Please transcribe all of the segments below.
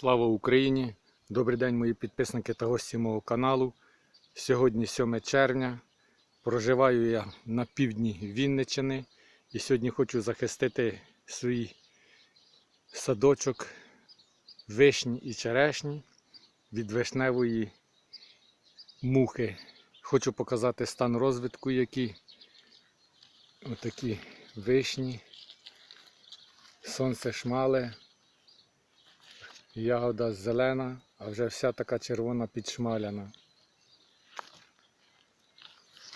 Слава Україні! Добрий день, мої підписники та гості мого каналу. Сьогодні 7 червня. Проживаю я на півдні Вінниччини і сьогодні хочу захистити свій садочок вишні і черешні від вишневої мухи. Хочу показати стан розвитку, які отакі вишні, сонце шмале. Ягода зелена, а вже вся така червона підшмаляна.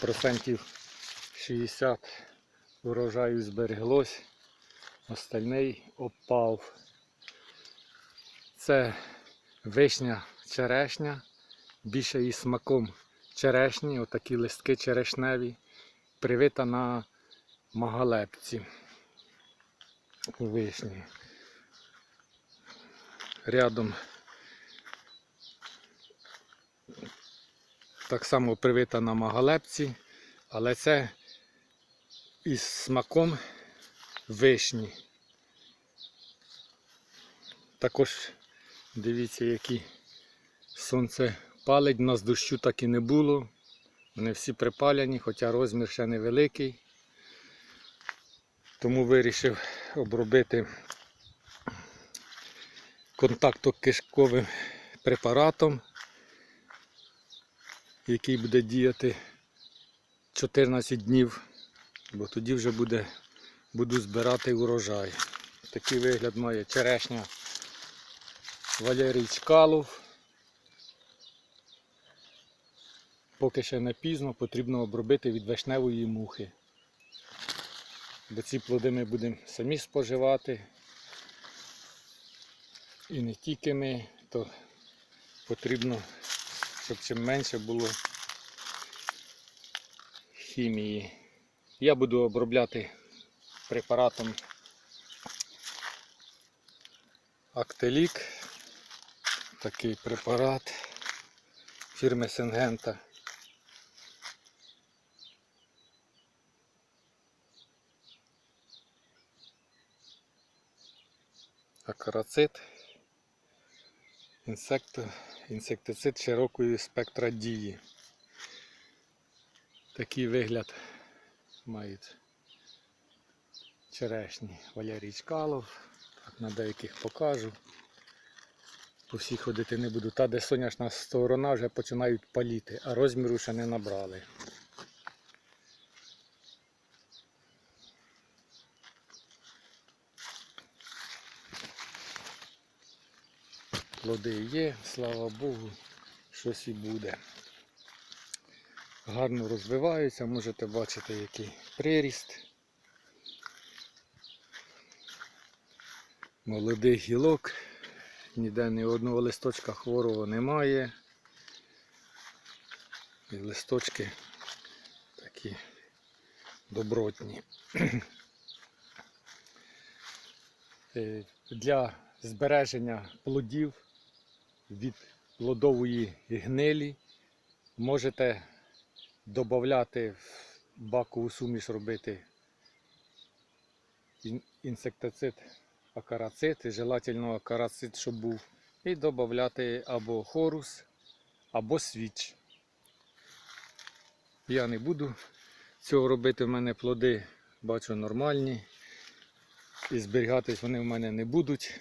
Процентів 60 урожаю збереглось, остальний опав. Це вишня черешня, більше із смаком черешні, отакі листки черешневі, привита на магалепці вишні рядом так само привита на магалепці, але це із смаком вишні. Також дивіться, які сонце палить, у нас дощу так і не було. Вони всі припаляні, хоча розмір ще невеликий. Тому вирішив обробити контактокишковим препаратом, який буде діяти 14 днів, бо тоді вже буде, буду збирати урожай. Такий вигляд має черешня Валерій Чкалов. Поки ще не пізно потрібно обробити від вишневої мухи. Бо ці плоди ми будемо самі споживати. І не тільки ми, то потрібно, щоб чим менше було хімії. Я буду обробляти препаратом Актелік. Такий препарат фірми Сингента. Акарацит. Інсекто, інсектицид широкої спектра дії. Такий вигляд мають черешні Валерій Чкалов. Так, на деяких покажу. По всіх ходити не буду. Та, де соняшна сторона вже починають паліти, а розміру ще не набрали. Плоди є, слава Богу, щось і буде. Гарно розвиваються, можете бачити, який приріст. Молодий гілок, ніде ні одного листочка хворого немає. І листочки такі добротні. Е, Для збереження плодів від плодової гнилі можете додати в бакову суміш робити ін- інсектицид акарацит, желательно акарацит, щоб був, і додати або хорус, або свіч. Я не буду цього робити, в мене плоди бачу нормальні. І зберігатись вони в мене не будуть.